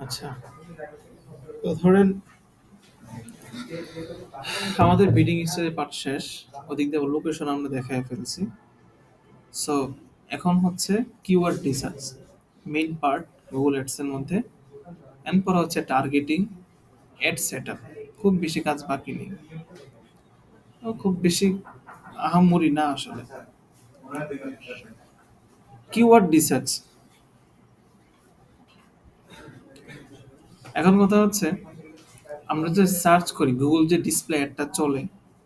আচ্ছা। তো ধরেন আমাদের বিডিং হিস্ট্রির পার্ট শেষ। ওদিক দিয়ে লোকেশন আমরা দেখায় ফেলছি। সো এখন হচ্ছে keyword research. Main part Google এর মধ্যে। এরপর হচ্ছে টার্গেটিং, অ্যাড সেটআপ। খুব বেশি কাজ বাকি নেই। খুব বেশি আহামরি না আসলে। Keyword research. এখন কথা হচ্ছে আমরা যে সার্চ করি গুগল যে ডিসপ্লে অ্যাডটা চলে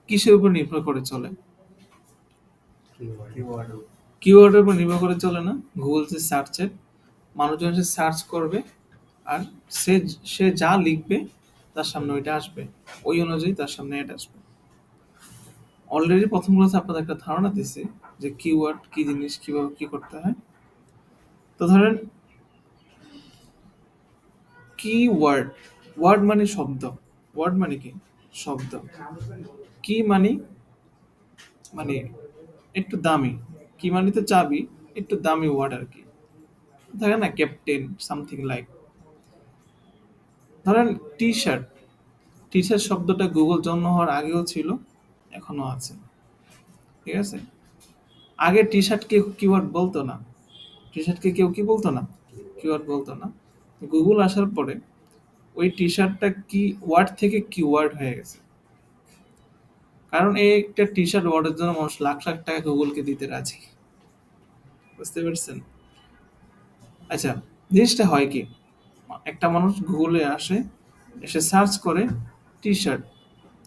কিসের উপর নির্ভর করে চলে? কিওয়ার্ডের উপর নির্ভর করে চলে না গুগল যে সার্চে মানুষজন যে সার্চ করবে আর সে সে যা লিখবে তার সামনে ওইটা আসবে ওই অনুযায়ী তার সামনে অ্যাড আসবে। অলরেডি প্রথম ক্লাসে আপনাদের একটা ধারণা দিছি যে কিওয়ার্ড কি জিনিস কীভাবে কি করতে হয়। তো ধরেন কিওয়ার্ড ওয়ার্ড ওয়ার্ড মানে শব্দ। ওয়ার্ড মানে কি? শব্দ। কি মানে? মানে একটু দামি। কি মানে তো চাবি, একটু দামি ওয়ার্ড আর কি। থাকে না ক্যাপ্টেন সামথিং লাইক ধরেন টি শার্ট টি শার্ট শব্দটা গুগল জন্ম হওয়ার আগেও ছিল এখনও আছে। ঠিক আছে? আগে টি শার্টকে কিওয়ার্ড বলতো না। টি শার্টকে কেউ কি বলতো না? কিওয়ার্ড বলতো না। গুগল আসার পরে ওই টি শার্টটা কি ওয়ার্ড থেকে কিওয়ার্ড হয়ে গেছে। কারণ এই একটা টি শার্ট ওয়ার্ডের জন্য মানুষ লাখ লাখ টাকা গুগলকে দিতে রাজি। বুঝতে পারছেন? আচ্ছা জিনিসটা হয় কি? একটা মানুষ গুগলে আসে, এসে সার্চ করে টি শার্ট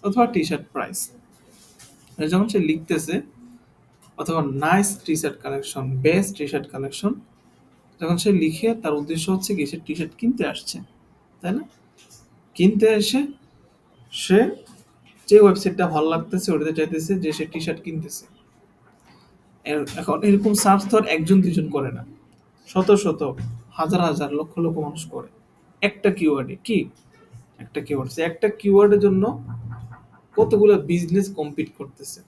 অথবা টি শার্ট প্রাইস যখন সে লিখতেছে, অথবা nice T shirt collection best T shirt collection যখন সে লিখে তার উদ্দেশ্য হচ্ছে কি সে টি শার্ট কিনতে আসছে, তাই না? কিনতে এসে সে যে ওয়েবসাইটটা ভালো লাগতেছে, ওটাতে চাইতেছে যে সে টি শার্ট কিনতেছে এখন এরকম সার্চ তো একজন দুজন করে না। শত শত, হাজার হাজার, লক্ষ লক্ষ মানুষ করে। একটা কিওয়ার্ডে কি? একটা কিওয়ার্ড একটা কিওয়ার্ডের জন্য কতগুলো বিজনেস কম্পিট করতেছে।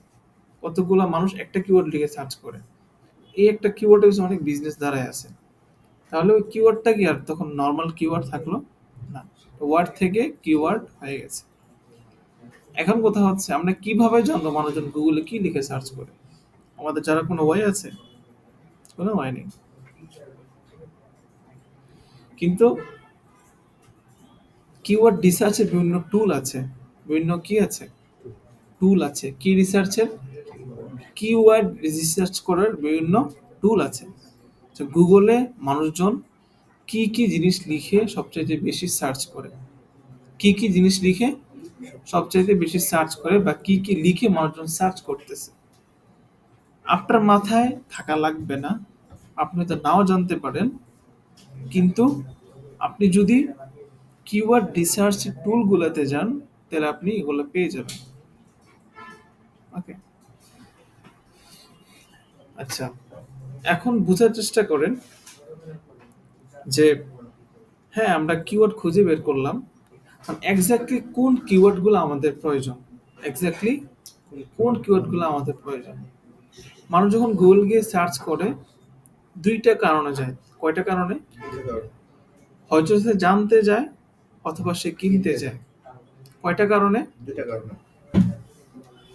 কতগুলো মানুষ একটা কিওয়ার্ড লিখে সার্চ করে। এই একটা কিওয়ার্ডের পিছনে অনেক বিজনেস দাঁড়ায় আছে। তাহলে ওই কিওয়ার্ডটা কি আর তখন নর্মাল কিওয়ার্ড থাকল? না ওয়ার্ড থেকে কিওয়ার্ড হয়ে গেছে। এখন কথা হচ্ছে, আমরা কীভাবে জানব মানুষজন গুগলে কি লিখে সার্চ করে? আমাদের যারা কোনো ওয়াই আছে, কোনো ওয়াই নেই। কিন্তু কিওয়ার্ড রিসার্চের বিভিন্ন টুল আছে। বিভিন্ন কি আছে? টুল আছে। কি রিসার্চের কিওয়ার্ড রিসার্চ করার বিভিন্ন টুল আছে। তো গুগলে মানুষজন কি কি জিনিস লিখে সবচাইতে বেশি সার্চ করে? কি কি জিনিস লিখে সবচাইতে বেশি সার্চ করে বা কি কি লিখে মানুষজন সার্চ করতেছে? আপনার মাথায় থাকা লাগবে না, আপনি তো নাও জানতে পারেন, কিন্তু আপনি যদি কিওয়ার্ড রিসার্চ টুলগুলোতে যান, তাহলে আপনি এগুলো পেয়ে যাবেন। ওকে আচ্ছা। এখন বোঝার চেষ্টা করেন যে হ্যাঁ আমরা কিওয়ার্ড খুঁজে বের করলাম। এক্স্যাক্টলি কোন কিওয়ার্ডগুলো আমাদের প্রয়োজন? এক্স্যাক্টলি কোন কিওয়ার্ডগুলো আমাদের প্রয়োজন? মানুষ যখন গুগল গিয়ে সার্চ করে দুইটা কারণে যায়। কয়টা কারণে? হয়তো সে জানতে যায় অথবা সে কিনতে যায়। কয়টা কারণে?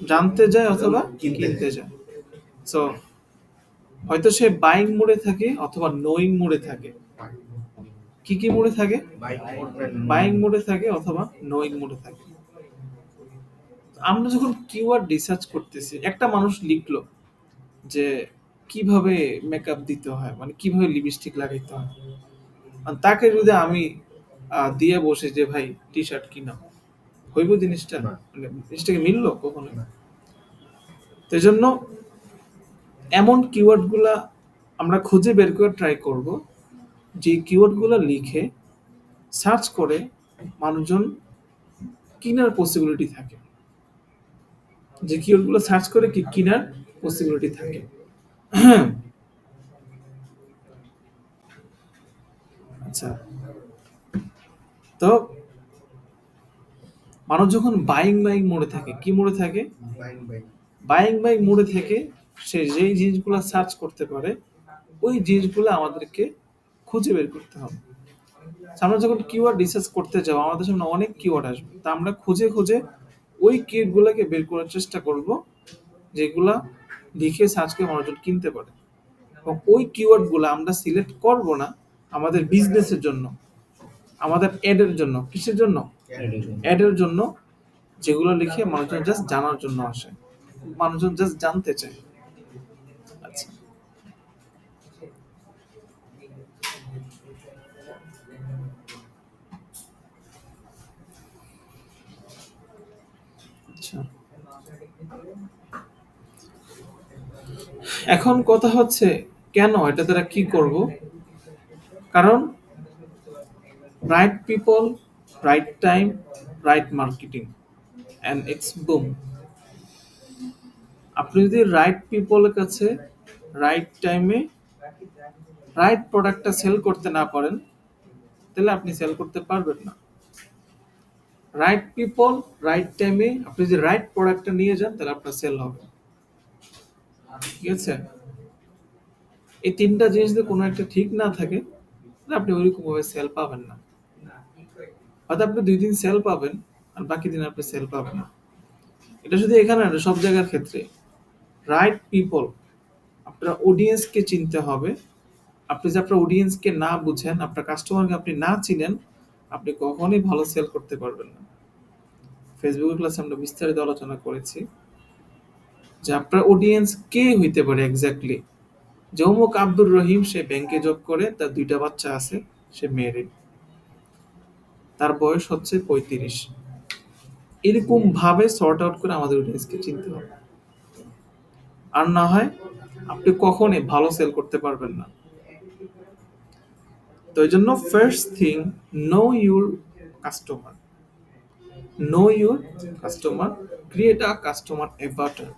জানতে যায় অথবা কিনতে কিনতে যায়। সো হয়তো সে বাইং মোডে থাকে অথবা নোয়িং মোডে থাকে। কি কি মোডে থাকে? বাইং মোডে থাকে অথবা নোয়িং মোডে থাকে। আমরা যখন কিওয়ার্ড রিসার্চ করতেছি একটা মানুষ লিখলো যে কীভাবে মেকআপ দিতে হয় মানে কীভাবে লিপস্টিক লাগাইতে হয়। আর তাকে যদি আমি দিয়ে বসে যে ভাই টি শার্ট কিনা। হইব জিনিসটা? না। মানে জিনিসটাকে মিললো কখনো না। তো জন্য এমন কিওয়ার্ডগুলা আমরা খুঁজে বের করে ট্রাই করব যে কিওয়ার্ডগুলো লিখে সার্চ করে মানুষজন কিনার পসিবিলিটি থাকে। যে কিওয়ার্ডগুলো সার্চ করে কি কিনার পসিবিলিটি থাকে। আচ্ছা। তো মানুষ যখন বাইং বাইং মোড়ে থাকে কি মোড়ে থাকে? বাইং বাইং মোড়ে থেকে সে যেই জিনিসগুলো সার্চ করতে পারে ওই জিনিসগুলো আমাদেরকে খুঁজে বের করতে হবে। আমরা যখন কিওয়ার্ড রিসার্চ করতে যাব আমাদের সামনে অনেক কিওয়ার্ড আসবে। তা আমরা খুঁজে খুঁজে ওই কিওয়ার্ডগুলোকে বের করার চেষ্টা করব যেগুলা লিখে সার্চ করে মানুষজন কিনতে পারে। এবং ওই কিওয়ার্ডগুলো আমরা সিলেক্ট করব না আমাদের বিজনেসের জন্য আমাদের অ্যাডের জন্য কিসের জন্য? অ্যাডের জন্য। যেগুলো লিখে মানুষজন জাস্ট জানার জন্য আসে। মানুষজন জাস্ট জানতে চায়। এখন কথা হচ্ছে, কেন? এটা দ্বারা কি করব? কারণ right people right time right marketing and it's boom আপনি যদি রাইট পিপলের কাছে রাইট টাইমে রাইট প্রোডাক্টটা সেল করতে না পারেন, তাহলে আপনি সেল করতে পারবেন না। রাইট পিপল রাইট টাইমে আপনি যদি রাইট প্রোডাক্টটা নিয়ে যান, তাহলে আপনার সেল হবে। ঠিক আছে? এই তিনটা জিনিস যদি কোনো একটা ঠিক না থাকে, তাহলে আপনি ওইরকম ভাবে সেল পাবেন না। হয়তো আপনি দুই দিন সেল পাবেন, আর বাকি দিন আপনি সেল পাবেন না। এটা শুধু এখানে না, সব জায়গার ক্ষেত্রে। রাইট পিপল আপনার অডিয়েন্সকে চিনতে হবে। আপনি যে আপনার অডিয়েন্সকে না বুঝেন, আপনার কাস্টমারকে আপনি না চিনেন, আপনি কখনোই ভালো সেল করতে পারবেন না। ফেসবুক ক্লাসে আমরা বিস্তারিত আলোচনা করেছি। যে আপনার অডিয়েন্স কে হইতে পারে এক্স্যাক্টলি যে অমুক আব্দুর রহিম, সে ব্যাংকে জব করে, তার দুইটা বাচ্চা আছে, সে মেরিড তার বয়স হচ্ছে পঁয়ত্রিশ। এরকম ভাবে সর্ট আউট করে আমাদের অডিয়েন্সকে চিনতে হবে। আর না হয়, আপনি কখনই ভালো সেল করতে পারবেন না। তো এই জন্য first thing know your customer know your customer create a customer avatar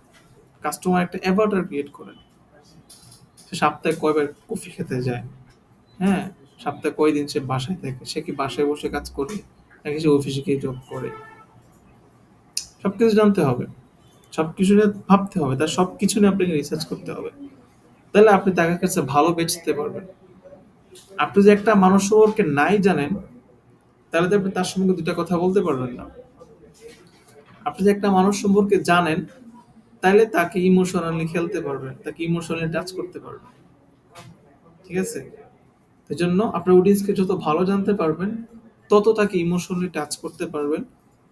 customer একটা অ্যাভার্টার ক্রিয়েট করেন সে সপ্তাহে কয়বার কফি খেতে যায়। হ্যাঁ সপ্তাহে কয়দিন সে বাসায় থাকে? সে কি বাসায় বসে কাজ করে, নাকি সে অফিসে গিয়ে জব করে? সবকিছু জানতে হবে। সবকিছু নিয়ে ভাবতে হবে। তার সবকিছু নিয়ে আপনাকে রিসার্চ করতে হবে। তাহলে আপনি তার কাছে ভালো বেচতে পারবেন। আপনি যে একটা মানুষ সম্পর্কে নাই জানেন, তাহলে তো আপনি তার সঙ্গে দুটা কথা বলতে পারবেন না। আপনি যে একটা মানুষ সম্পর্কে জানেন তাহলে তাকে ইমোশনালি খেলতে পারবেন তাকে ইমোশনালি টাচ করতে পারবেন ঠিক আছে? এই জন্য আপনার অডিয়েন্সকে যত ভালো জানতে পারবেন, তত তাকে ইমোশনালি টাচ করতে পারবেন,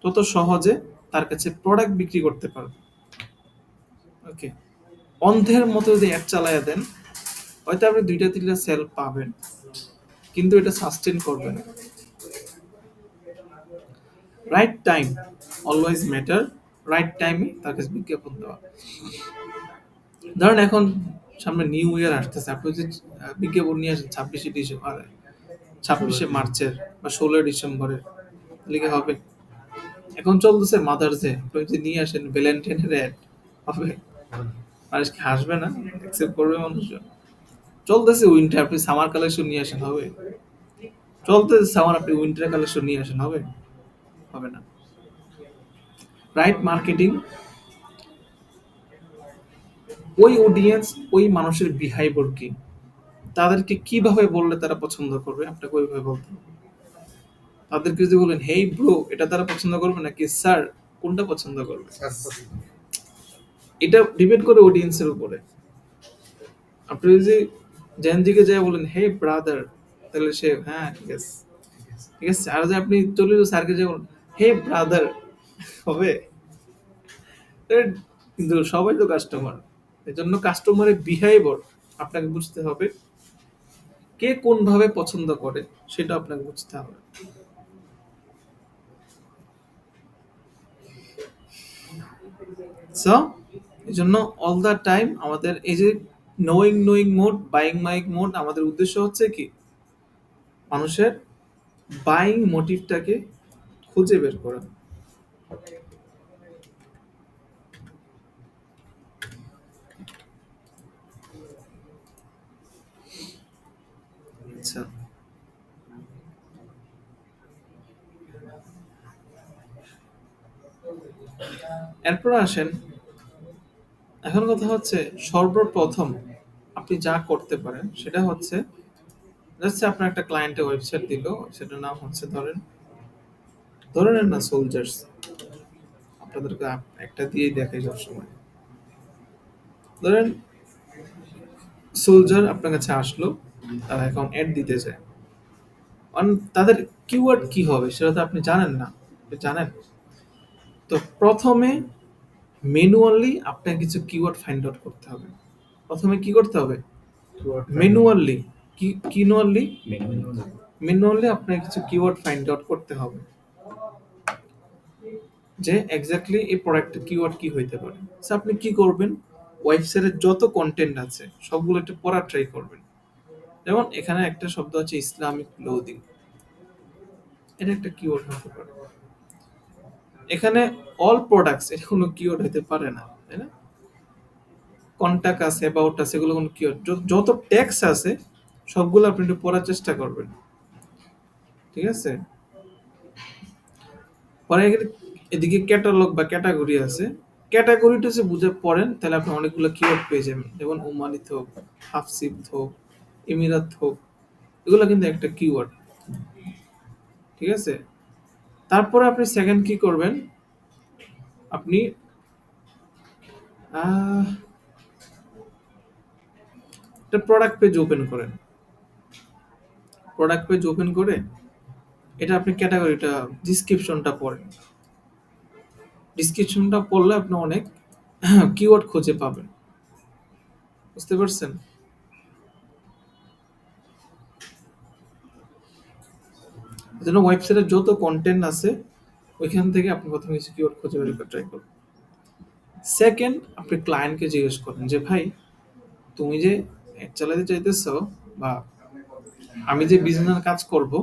তত সহজে তার কাছে প্রোডাক্ট বিক্রি করতে পারবেন। ওকে অন্ধের মতো যদি অ্যাড চালাইয়া দেন, হয়তো আপনি দুইটা, তিনটা সেল পাবেন, কিন্তু এটা সাস্টেন করবে না। Right time always matter right টাইমে তার কাছে বিজ্ঞাপন দেওয়া। ধরেন এখন সামনে নিউ ইয়ার আসতেছে আপনি যদি বিজ্ঞাপন নিয়ে আসেন ছাব্বিশে ডিসেম্বর ছাব্বিশে মার্চের বা ষোলোই ডিসেম্বরের লিখে হবে? এখন চলতেছে মাদার্স ডে আপনি যদি নিয়ে আসেন ভ্যালেন্টাইনের অ্যাড হবে। মানুষ কি হাসবে না? অ্যাকসেপ্ট করবে মানুষজন। চলতেছে উইন্টার আপনি সামার কালেকশন নিয়ে আসেন হবে। চলতেছে সামার আপনি উইন্টার কালেকশন নিয়ে আসেন হবে। হবে না। রাইট মার্কেটিং ওই অডিয়েন্স ওই মানুষের বিহেভিয়ার কি? তাদেরকে কীভাবে বললে তারা পছন্দ করবে? আপনাকে ওইভাবে বলতে তাদেরকে যদি বলেন হেই ব্রো এটা তারা পছন্দ করবে নাকি স্যার কোনটা পছন্দ করবে? এটা ডিপেন্ড করে অডিয়েন্সের উপরে। আপনি যদি জেনজিকে যায় বলেন হে ব্রাদার তাহলে সে হ্যাঁ ঠিক আছে। ঠিক আছে। আর যে আপনি চলে যাও স্যারকে যে বলেন হে ব্রাদার হবে। কিন্তু সবাই তো কাস্টমার এই জন্য কাস্টমারের বিহেভিয়ার আপনাকে বুঝতে হবে। কে কোন ভাবে পছন্দ করে সেটা আপনাকে বুঝতে হবে। সো এই জন্য অল দ্য টাইম আমাদের এই যে knowing knowing mode buying mike mode আমাদের উদ্দেশ্য হচ্ছে কি? মানুষের বাইং মোটিভটাকে খুঁজে বের করা। আচ্ছা। এরপর আসেন, এখন কথা হচ্ছে সর্বপ্রথম আপনি যা করতে পারেন সেটা হচ্ছে জাস্ট আপনার একটা ক্লায়েন্টের ওয়েবসাইট দিল ওয়েবসাইটের নাম হচ্ছে ধরেন ধরেন না সোলজার্স আপনাদেরকে আপ- একটা দিয়েই দেখাই সবসময়। ধরেন সোলজার আপনার কাছে আসলো তারা এখন অ্যাড দিতে চায়। অন- তাদের কিওয়ার্ড কি হবে সেটা তো আপনি জানেন না জানেন? তো প্রথমে ম্যানুয়ালি আপনাকে কিছু কিওয়ার্ড ফাইন্ড আউট করতে হবে। প্রথমে কি করতে হবে? ম্যানুয়ালি কি কিনুয়ালি ম্যানুয়ালি আপনাকে কিছু কিওয়ার্ড ফাইন্ড আউট করতে হবে। যে এক্স্যাক্টলি এই প্রোডাক্টের কিওয়ার্ড কি হইতে পারে। আপনি কি করবেন? ওয়েবসাইটের যত কন্টেন্ট আছে সবগুলো একটু পড়া ট্রাই করবেন। যেমন এখানে একটা শব্দ আছে ইসলামিক ক্লোদিং এটা একটা কিওয়ার্ড হতে পারে। এখানে অল প্রোডাক্টস এটা কোনো কিওয়ার্ড হতে পারে না, তাই না? কন্টাক্ট আছে অ্যাবাউট আছে, এগুলো কোনো কিওয়ার্ড যত ট্যাক্স আছে, সবগুলো আপনি একটু পড়ার চেষ্টা করবেন। ঠিক আছে? পরে এদিকে ক্যাটালগ বা ক্যাটাগরি আছে। ক্যাটাগরিটা যে বুঝে পড়েন, তাহলে আপনি অনেকগুলো কিওয়ার্ড পেয়ে যাবেন। যেমন ওমানিত হোক হাফসিপ হোক এমিরাত হোক, এগুলো কিন্তু একটা কিওয়ার্ড ঠিক আছে? তারপরে আপনি সেকেন্ড কি করবেন? আপনি একটা প্রোডাক্ট পেজ ওপেন করেন। প্রোডাক্ট পেজ ওপেন করে এটা আপনি ক্যাটাগরিটা ডিসক্রিপশনটা পড়েন। ডিসক্রিপশনটা পড়লে আপনি অনেক কিওয়ার্ড খুঁজে পাবেন। বুঝতে পারছেন? যেন ওয়েবসাইটে যত কন্টেন্ট আছে, ওইখান থেকে আপনি প্রথমে কিছু কিওয়ার্ড খুঁজে বের করে ট্রাই করুন। সেকেন্ড আপনি ক্লায়েন্টকে জিজ্ঞেস করেন যে, ভাই, তুমি যে অ্যাড চালাতে চাইতেছ বা আমি যে বিজনেসের কাজ করব,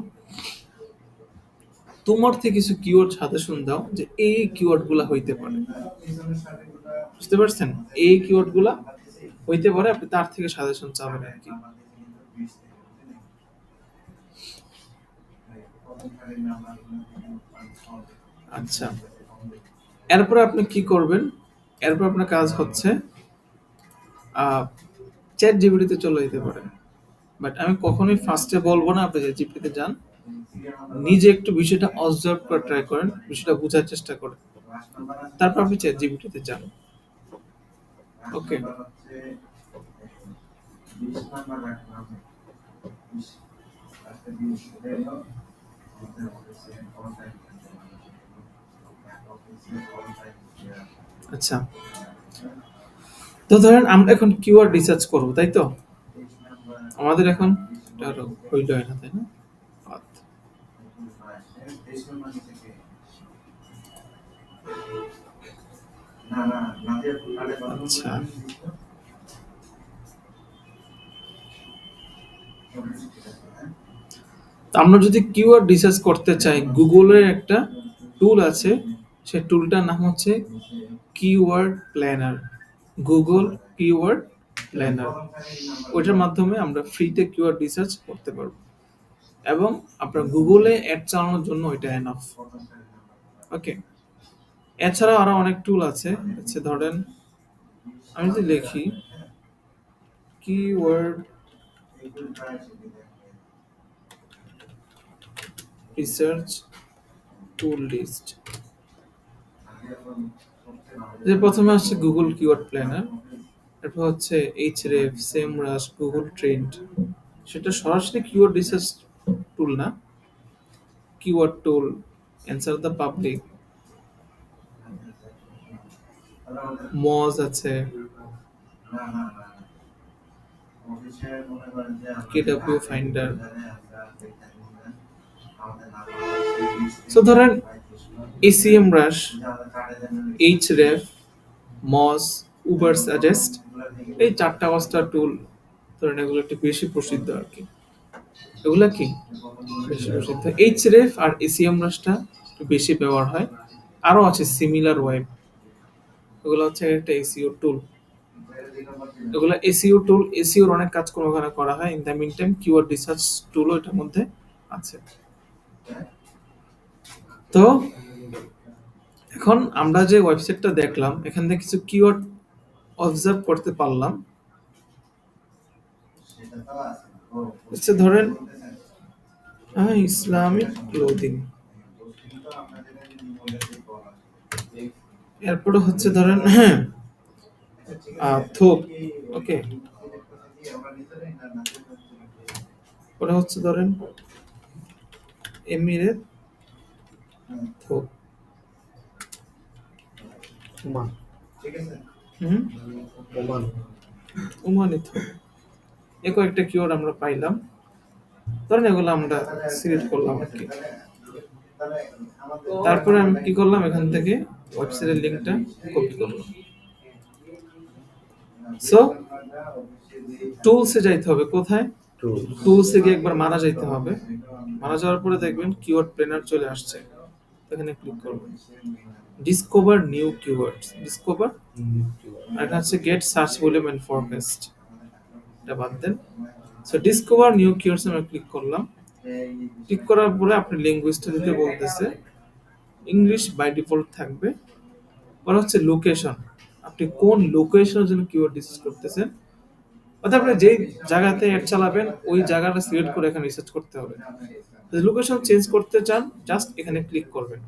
তোমার থেকে কিছু কিওয়ার্ড সাজেশন দাও যে, এই কিওয়ার্ডগুলা হইতে পারে। বুঝতে পারছেন? এই কিওয়ার্ডগুলা হইতে পারে, আপনি তার থেকে সাজেশন চাবেন আর কি। আচ্ছা। এরপর আপনি কি করবেন? এরপর আপনার কাজ হচ্ছে চ্যাট জিবিটিতে চলে যেতে পারেন বাট আমি কখনোই ফার্স্টে বলব না, আপনি চ্যাট জিবিটিতে যান। নিজে একটু বিষয়টা অবজার্ভ করে ট্রাই করেন, বিষয়টা বোঝার চেষ্টা করেন। তারপর আপনি চ্যাট জিবিটিতে যান। ওকে। আচ্ছা। তো ধরেন আমরা এখন কিওয়ার্ড রিসার্চ করব, তাই তো? আমাদের এখন হইল না তাই না। আচ্ছা। আমরা যদি কিওয়ার্ড রিসার্চ করতে চাই গুগলের একটা টুল আছে সেই টুলটার নাম হচ্ছে keyword planner Google keyword planner ওইটার মাধ্যমে আমরা ফ্রিতে কিওয়ার্ড রিসার্চ করতে পারব। এবং আপনার গুগলে অ্যাড চালানোর জন্য ওইটা এনাফ ওকে এছাড়াও আরও অনেক টুল আছে। হচ্ছে ধরেন, আমি যদি লিখি কিওয়ার্ড রিসার্চ টুল লিস্ট যে প্রথমে আসছে গুগল কিওয়ার্ড প্ল্যানার এরপর হচ্ছে এইচ রেফ সেম রাশ গুগল ট্রেন্ড সেটা সরাসরি কিওয়ার্ড রিসার্চ টুল না। Keyword tool answer the public Moz আছে। কেডব্লিউ ফাইন্ডার সো ধরেন এসিএম রাশ এইচ রেফ মজ উবার সাজেস্ট এই চারটা পাঁচটা টুল ধরেন, এগুলো একটু বেশি প্রসিদ্ধ আর কি। এগুলা কি? বেশি প্রসিদ্ধ। এইচ রেফ আর এসিএম রাশটা একটু বেশি ব্যবহার হয়। আরও আছে সিমিলার ওয়েব এগুলো হচ্ছে একটা এসিও টুল এগুলো এসিও টুল এসিওর অনেক কাজকর্ম ওখানে করা হয়। In the meantime keyword research টুলও এটার মধ্যে আছে। তো, এখন আমরা যে ওয়েবসাইটটা দেখলাম, এখান থেকে কিছু কিওয়ার্ড অবজার্ভ করতে পারলাম। হচ্ছে ধরেন হ্যাঁ ইসলামিক ক্লোদিং এরপরে হচ্ছে ধরেন হ্যাঁ থোপ ওকে পরে হচ্ছে ধরেন এমিরেত? ওমান। হুম? ওমান। উমানি থোপ এ কয়েকটা কিওয়ার্ড আমরা পাইলাম। ধরেন এগুলো আমরা সিলেক্ট করলাম আর কি। তারপরে আমি কি করলাম এখান থেকে ওয়েবসাইটের লিঙ্কটা কপি করলাম। সো টুলসে যাইতে হবে কোথায়? টুলসে গিয়ে একবার মারা যাইতে হবে। মারা যাওয়ার পরে দেখবেন কিওয়ার্ড প্লেনার চলে আসছে। এখানে ক্লিক করবেন। ডিসকভার নিউ কিওয়ার্ডস ডিসকভার আর এটা হচ্ছে get search volume and forecast এটা বাদ দেন। সো ডিসকভার নিউ কিওয়ার্ডস আমরা ক্লিক করলাম। ক্লিক করার পরে আপনি ল্যাঙ্গুয়েজটা দিতে বলতেছে। ইংলিশ বাই ডিফল্ট থাকবে। পরে হচ্ছে লোকেশন আপনি কোন লোকেশনের জন্য কিওয়ার্ড ডিসাইড করতেছেন? অর্থাৎ আপনি যেই জায়গাতে অ্যাড চালাবেন, ওই জায়গাটা সিলেক্ট করে এখানে রিসার্চ করতে হবে। লোকেশন চেঞ্জ করতে চান জাস্ট এখানে ক্লিক করবেন।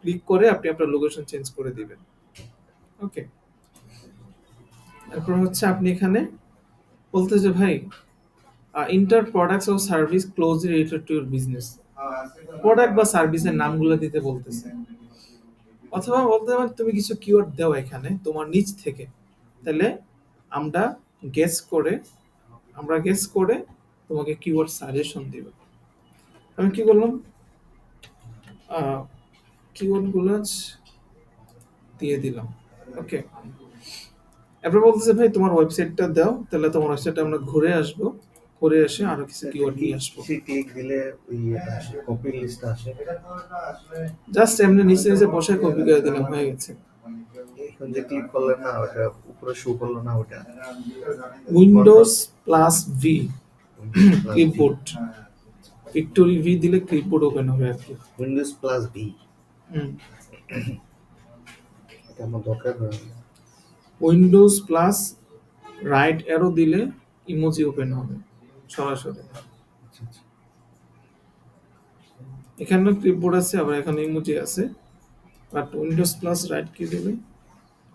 ক্লিক করে আপনি আপনার লোকেশন চেঞ্জ করে দিবেন। ওকে তারপর হচ্ছে আপনি এখানে বলতে যে, ভাই enter products O service closely related to your business product বা সার্ভিসের নামগুলো দিতে বলতেছে। অথবা বলতে পারেন, তুমি কিছু কিওয়ার্ড দাও এখানে তোমার নিজ থেকে। তাহলে আমরা গেস করে আমরা গেস করে তোমাকে কিওয়ার্ড সাজেশন দিব। আমি কি করলাম কিওয়ার্ডগুলো দিয়ে দিলাম। ওকে এরপর বলতেছে ভাই তোমার ওয়েবসাইটটা দাও তাহলে তোমার ওয়েবসাইটে আমরা ঘুরে আসব। ঘুরে এসে আরও কিছু কিওয়ার্ড নিয়ে আসব। ক্লিক দিলে ওই কপি লিস্ট আসে। জাস্ট এমনি নিচে নিচে বসে কপি করে দিলাম হয়ে গেছে। যে ক্লিক করলে না ওটা উপরে শো করল না ওটা? Windows plus V clipboard victory V দিলে ক্লিপবোর্ড ওপেন হবে আর কি। উইন্ডোজ প্লাস ভি এটা আমার দরকার উইন্ডোজ প্লাস রাইট অ্যারো দিলে ইমোজি ওপেন হবে সরাসরি। আচ্ছা আচ্ছা। এখানে ক্লিপবোর্ড আছে আবার এখানে ইমোজি আছে। বাট উইন্ডোজ প্লাস রাইট কি দিলে?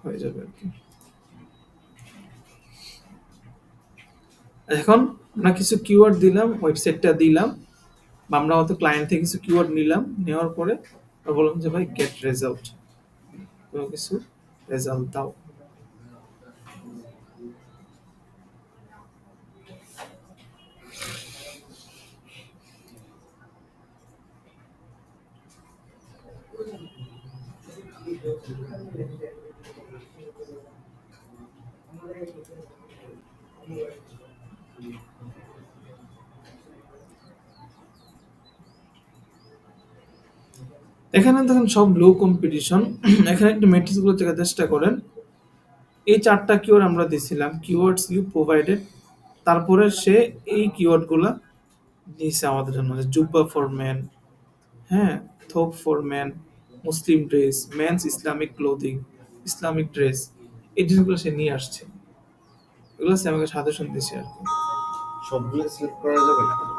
হয়ে যাবে আর কি। এখন আমরা কিছু কিওয়ার্ড দিলাম ওয়েবসাইটটা দিলাম, বা আমরা হয়তো ক্লায়েন্ট থেকে কিছু কিওয়ার্ড নিলাম, নেওয়ার পরে বললাম যে, ভাই গেট রেজাল্ট কোনো কিছু রেজাল্ট দাও। এখানে দেখেন সব লো কম্পিটিশন এখানে একটু মেট্রিক্সগুলো দেখার চেষ্টা করেন। এই চারটা কিওয়ার্ড আমরা দিছিলাম কিওয়ার্ডস ইউ প্রোভাইডেড তারপরে সে এই কিওয়ার্ডগুলা দিয়েছে আমাদের জন্য। জুব্বা ফর ম্যান হ্যাঁ thobe for man Muslim dress man's Islamic clothing Islamic dress এই জিনিসগুলো সে নিয়ে আসছে। এগুলো সে আমাকে সাজেশন দিয়েছে আর কি। সবগুলো সিলেক্ট করা যাবে?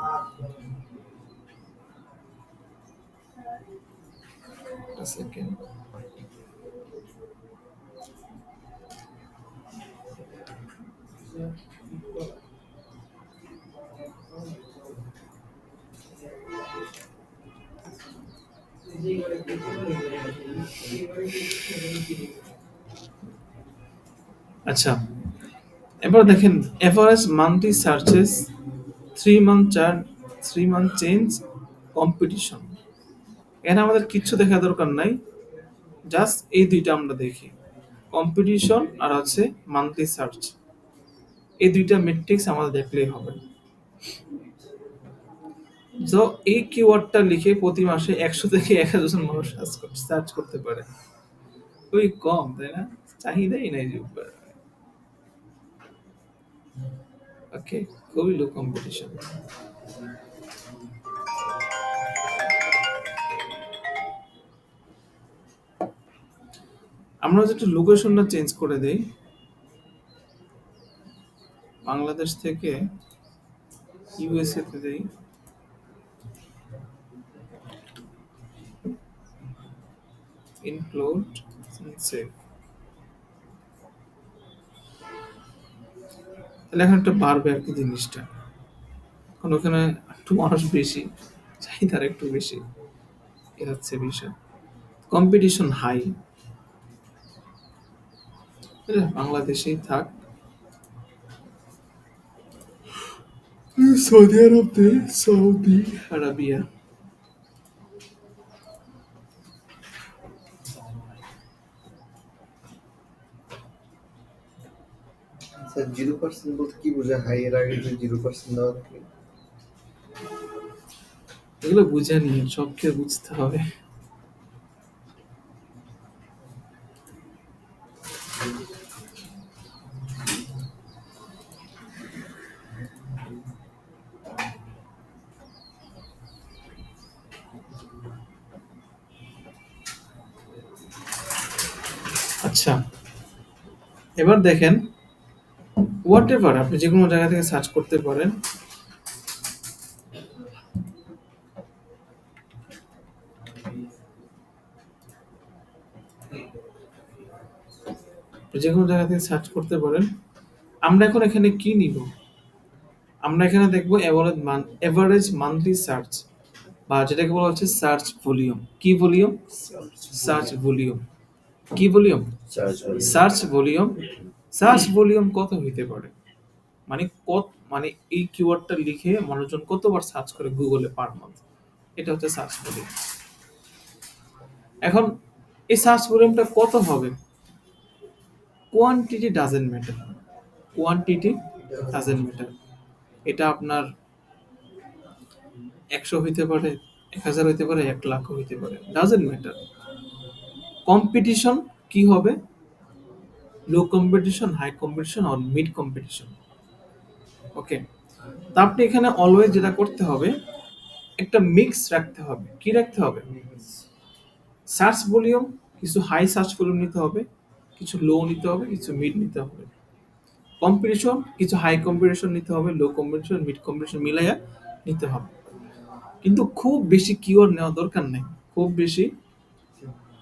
সেকেন্ড আচ্ছা এবার দেখেন average monthly searches three month chart three month change competition এখানে আমাদের কিচ্ছু দেখা দরকার নাই। জাস্ট এই দুইটা আমরা দেখি। কম্পিটিশন আর হচ্ছে মান্থলি সার্চ এই দুইটা মেট্রিক্স আমাদের দেখলেই হবে। তো এই কিওয়ার্ডটা লিখে প্রতি মাসে একশো থেকে এক হাজার জন মানুষ সার্চ করতে পারে। খুবই কম, তাই না? চাহিদাই নাই যে ওকে খুবই লো কম্পিটিশন আমরা যদি লোকেশনটা চেঞ্জ করে দেই, বাংলাদেশ থেকে ইউএসএ তে দেই ইনক্লুড সেভ তাহলে এখন একটা বাড়বে আর কি জিনিসটা। কারণ ওখানে একটু মানুষ বেশি, চাহিদার একটু বেশি, এ হচ্ছে বিষয়। কম্পিটিশন হাই বাংলাদেশেই থাক। Saudi Arab Saudi Arabia. Sir zero percent বলতে কি বোঝায়? হাই এর আগে যে জিরো পার্সেন্ট দেওয়া থাকে। এগুলো বুঝে নিয়ে সবকে বুঝতে হবে আচ্ছা এবার দেখেন হোয়াট এভার আপনি যে কোনো জায়গা থেকে সার্চ করতে পারেন যে কোনো জায়গা থেকে সার্চ করতে পারেন আমরা এখন এখানে কি নিব? আমরা এখানে দেখব এভারেজ মান এভারেজ মান্থলি সার্চ বা যেটাকে বলা হচ্ছে সার্চ ভলিউম কি ভলিউম সার্চ ভলিউম কি volume? Search volume search volume কত হইতে পারে? মানে কত মানে এই কিওয়ার্ডটা লিখে মানুষজন কতবার সার্চ করে গুগলে পার মান্থ এটা হচ্ছে সার্চ ভলিউম এখন এই সার্চ ভলিউমটা কত হবে? Quantity doesn't matter quantity doesn't matter এটা আপনার একশো হইতে পারে এক হাজার হইতে পারে এক লাখ হইতে পারে। ডাজেন্ট ম্যাটার কম্পিটিশন কি হবে? লো কম্পিটিশন হাই কম্পিটিশন আর মিড কম্পিটিশন ওকে তা আপনি এখানে অলওয়েজ যেটা করতে হবে, একটা মিক্স রাখতে হবে। কি রাখতে হবে? সার্চ ভলিউম কিছু হাই সার্চ ভলিউম নিতে হবে, কিছু লো নিতে হবে, কিছু মিড নিতে হবে। কম্পিটিশন কিছু হাই কম্পিটিশন নিতে হবে লো কম্পিটিশন মিড কম্পিটিশন মিলাইয়া নিতে হবে। কিন্তু খুব বেশি কিওর নেওয়া দরকার নেই। খুব বেশি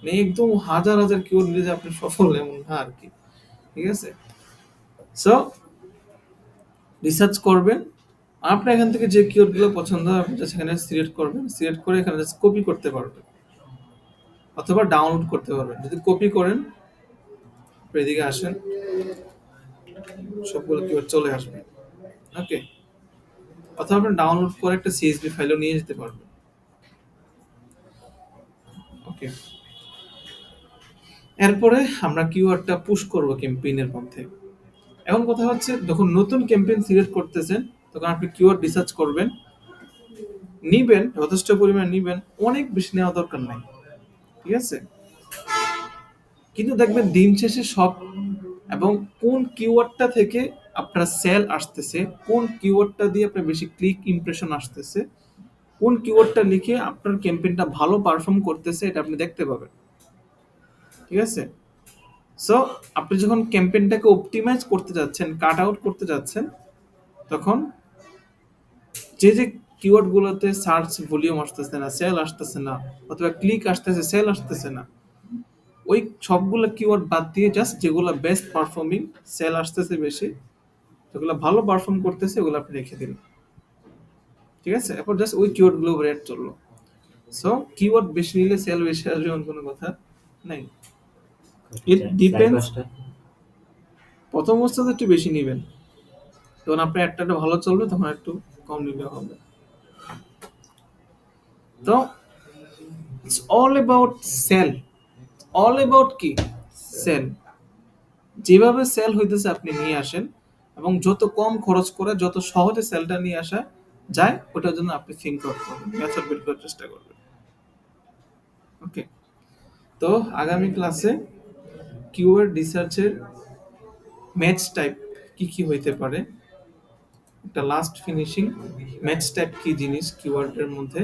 মানে একদম হাজার হাজার কিওয়ার্ড নিলে যে আপনি সফল এমন না আর কি। ঠিক আছে? সো রিসার্চ করবেন। আপনার এখান থেকে যে কিওয়ার্ডগুলো পছন্দ হয়, আপনি সেখানে সিলেক্ট করবেন। সিলেক্ট করে এখানে জাস্ট কপি করতে পারবেন। অথবা ডাউনলোড করতে পারবেন। যদি কপি করেন এদিকে আসেন। সবগুলো কিওয়ার্ড চলে আসবে। ওকে অথবা আপনি ডাউনলোড করে একটা সিএসভি ফাইলও নিয়ে যেতে পারবেন। ওকে এরপরে আমরা কিওয়ার্ডটা পুশ করব ক্যাম্পেইনের মধ্যে। এখন কথা হচ্ছে, যখন নতুন ক্যাম্পেইন সিলেক্ট করতেছেন, তখন আপনি কিওয়ার্ড রিসার্চ করবেন, নিবেন, যথেষ্ট পরিমাণ নিবেন, অনেক বেশি নেওয়া দরকার নাই। ঠিক আছে? কিন্তু দেখবেন দিন শেষে সব এবং কোন কিওয়ার্ডটা থেকে আপনার সেল আসতেছে, কোন কিওয়ার্ডটা দিয়ে আপনার বেশি ক্লিক ইমপ্রেশন আসতেছে, কোন কিওয়ার্ডটা লিখে আপনার ক্যাম্পেইনটা ভালো পারফর্ম করতেছে, এটা আপনি দেখতে পাবেন। ঠিক আছে? সো আপনি যখন ক্যাম্পেইনটাকে অপটিমাইজ করতে যাচ্ছেন কাট আউট করতে যাচ্ছেন, তখন যে যে কিওয়ার্ডগুলোতে সার্চ ভলিউম আসতেছে না সেল আসতেছে না, অথবা ক্লিক আসতেছে সেল আসতেছে না, ওই সবগুলো কিওয়ার্ড বাদ দিয়ে জাস্ট যেগুলো বেস্ট পারফর্মিং সেল আসতেছে বেশি, যেগুলো ভালো পারফর্ম করতেছে, ওগুলো আপনি রেখে দিন। ঠিক আছে? এরপর জাস্ট ওই কিওয়ার্ডগুলো রেট চলল। সো কিওয়ার্ড বেশি নিলে সেল বেশি আসবে এমন কোনো কথা নাই। It depends. প্রথম অবস্থাতে একটু বেশি নেবেন। তখন আপনার একটা ভালো চলবে তখন একটু কম নিলে হবে। তো it's all about sale all about কি? সেল যেভাবে সেল হইতেছে আপনি নিয়ে আসেন এবং যত কম খরচ করে যত সহজে সেলটা নিয়ে আসা যায় ওটার জন্য আপনি থিঙ্ক করবেন মেথড বের করার চেষ্টা করবেন। ওকে তো আগামী ক্লাসে কিওয়ার্ড রিসার্চের ম্যাচ টাইপ কি কি হইতে পারে? একটা লাস্ট ফিনিশিং ম্যাচ টাইপ কি জিনিস কিওয়ার্ডের মধ্যে?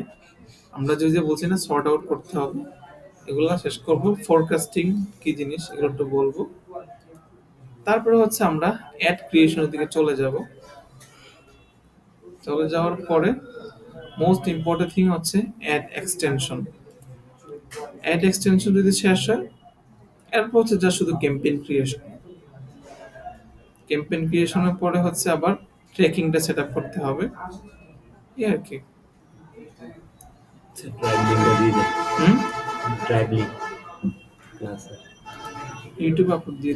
আমরা যে যে বলছি না সর্ট আউট করতে হবে। এগুলো শেষ করব। ফোরকাস্টিং কি জিনিস, এগুলো একটু বলব। তারপরে হচ্ছে আমরা অ্যাড ক্রিয়েশনের দিকে চলে যাব। চলে যাওয়ার পরে মোস্ট ইম্পর্টেন্ট থিং হচ্ছে অ্যাড এক্সটেনশন অ্যাড এক্সটেনশন যদি শেষ হয় এরপর হচ্ছে যা শুধু ক্যাম্পেইন ক্রিয়েশন ক্যাম্পেইন ক্রিয়েশনের পরে হচ্ছে আবার ট্রেকিংটা সেট আপ করতে হবে। এই আর কি। লিঙ্কটা হুম? ইউটিউবে আপলোড দিয়ে